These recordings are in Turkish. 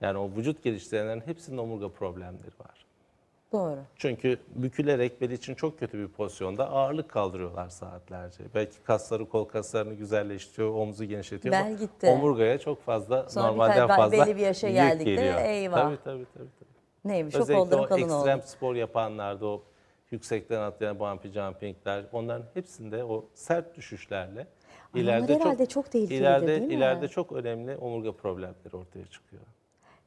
Yani o vücut geliştirenlerin hepsinin omurga problemleri var. Doğru. Çünkü bükülerek bel için çok kötü bir pozisyonda ağırlık kaldırıyorlar saatlerce. Belki kasları, kol kaslarını güzelleştiriyor, omuzu genişletiyor Bel ama gitti. omurgaya çok fazla Sonra normalden birkaç- fazla belli bir yaşa yük geldikte geliyor. eyvah. Tabii tabii tabii. tabii. Neymiş Özellikle o kalın ekstrem oldu. spor yapanlarda o yüksekten atlayan bungee jumpingler onların hepsinde o sert düşüşlerle Ay, ileride çok herhalde çok ileride değil mi? ileride çok önemli omurga problemleri ortaya çıkıyor.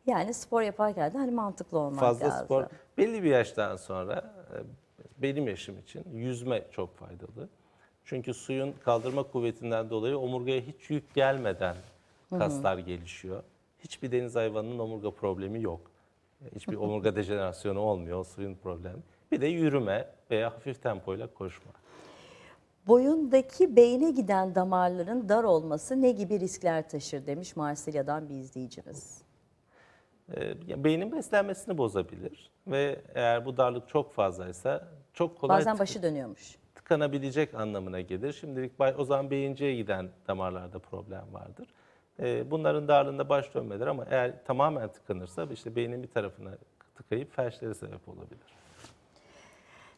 Yani spor yaparken de hani mantıklı olmak Fazla lazım. spor belli bir yaştan sonra e, benim yaşım için yüzme çok faydalı. Çünkü suyun kaldırma kuvvetinden dolayı omurgaya hiç yük gelmeden kaslar gelişiyor. Hiçbir deniz hayvanının omurga problemi yok. Hiçbir omurga dejenerasyonu olmuyor o suyun problemi. Bir de yürüme veya hafif tempoyla koşma. Boyundaki beyne giden damarların dar olması ne gibi riskler taşır demiş Marsilya'dan bir izleyicimiz. E, Beynin beslenmesini bozabilir ve eğer bu darlık çok fazlaysa çok kolay Bazen başı dönüyormuş. tıkanabilecek anlamına gelir. Şimdilik bay- o zaman beyinciye giden damarlarda problem vardır. Ee, bunların darlığında baş dönmedir ama eğer tamamen tıkanırsa işte beynin bir tarafına tıkayıp felçlere sebep olabilir.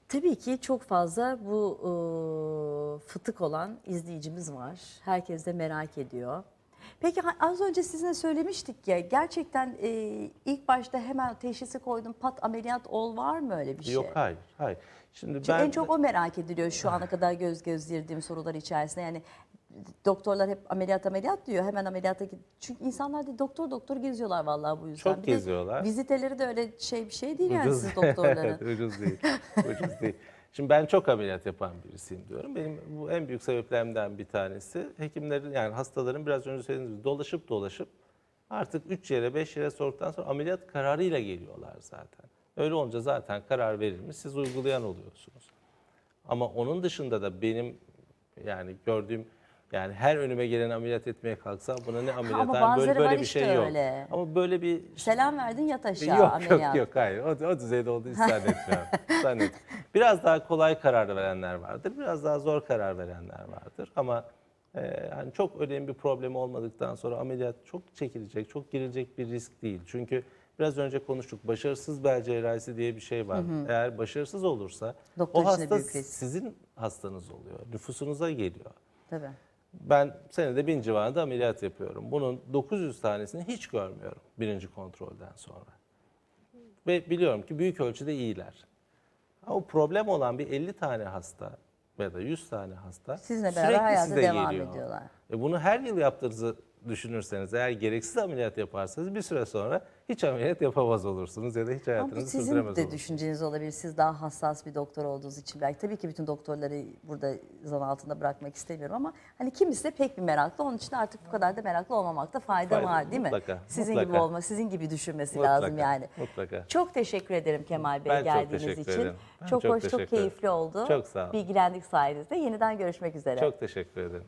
Tabii ki çok fazla bu e, fıtık olan izleyicimiz var. Herkes de merak ediyor. Peki az önce sizinle söylemiştik ya gerçekten e, ilk başta hemen teşhisi koydum pat ameliyat ol var mı öyle bir şey? Yok hayır, hayır. Şimdi Çünkü ben en çok o merak ediliyor şu ana kadar göz gezdirdiğim sorular içerisinde. Yani doktorlar hep ameliyat ameliyat diyor. Hemen ameliyata git. Çünkü insanlar da doktor doktor geziyorlar vallahi bu yüzden. Çok Bir de geziyorlar. Viziteleri de öyle şey bir şey değil yani Ucuz- siz doktorların. ucuz değil. ucuz değil. Şimdi ben çok ameliyat yapan birisiyim diyorum. Benim bu en büyük sebeplerimden bir tanesi hekimlerin yani hastaların biraz önce söylediğiniz gibi dolaşıp dolaşıp artık 3 yere 5 yere sorduktan sonra ameliyat kararıyla geliyorlar zaten. Öyle olunca zaten karar verilmiş siz uygulayan oluyorsunuz. Ama onun dışında da benim yani gördüğüm yani her önüme gelen ameliyat etmeye kalksam buna ne ameliyat ama hani böyle böyle bir işte şey yok. öyle. Ama böyle bir Selam verdin yat aşağı yok ameliyat. yok yok hayır o, o düzeyde olduğu hiç zannetmiyorum. zannetmiyorum. Biraz daha kolay karar verenler vardır. Biraz daha zor karar verenler vardır. Ama e, hani çok önemli bir problem olmadıktan sonra ameliyat çok çekilecek, çok girilecek bir risk değil. Çünkü biraz önce konuştuk başarısız bel cerrahisi diye bir şey var. Eğer başarısız olursa Doktor o hasta sizin hastanız oluyor. Nüfusunuza geliyor. Tabii. Ben senede bin civarında ameliyat yapıyorum. Bunun 900 tanesini hiç görmüyorum birinci kontrolden sonra. Ve biliyorum ki büyük ölçüde iyiler. Ama problem olan bir 50 tane hasta ya da 100 tane hasta Sizinle beraber sürekli hayata devam geliyor. ediyorlar. E bunu her yıl yaptığınızı düşünürseniz, eğer gereksiz ameliyat yaparsanız bir süre sonra hiç ameliyat yapamaz olursunuz ya da hiç Ama bu hayatınızı sizin sürdüremez de olursunuz. düşünceniz olabilir. Siz daha hassas bir doktor olduğunuz için belki tabii ki bütün doktorları burada zan altında bırakmak istemiyorum ama hani kimisi de pek bir meraklı. Onun için artık bu kadar da meraklı olmamakta fayda, Fayda, var değil mi? mutlaka, Sizin gibi mutlaka. olma, sizin gibi düşünmesi Mutlaka, lazım yani. mutlaka. Çok teşekkür ederim Kemal Bey Ben çok geldiğiniz teşekkür için. ederim. Ben Çok, çok hoş, çok keyifli oldu. Çok sağ olun. Bilgilendik sayenizde. Yeniden görüşmek üzere. Çok teşekkür ederim.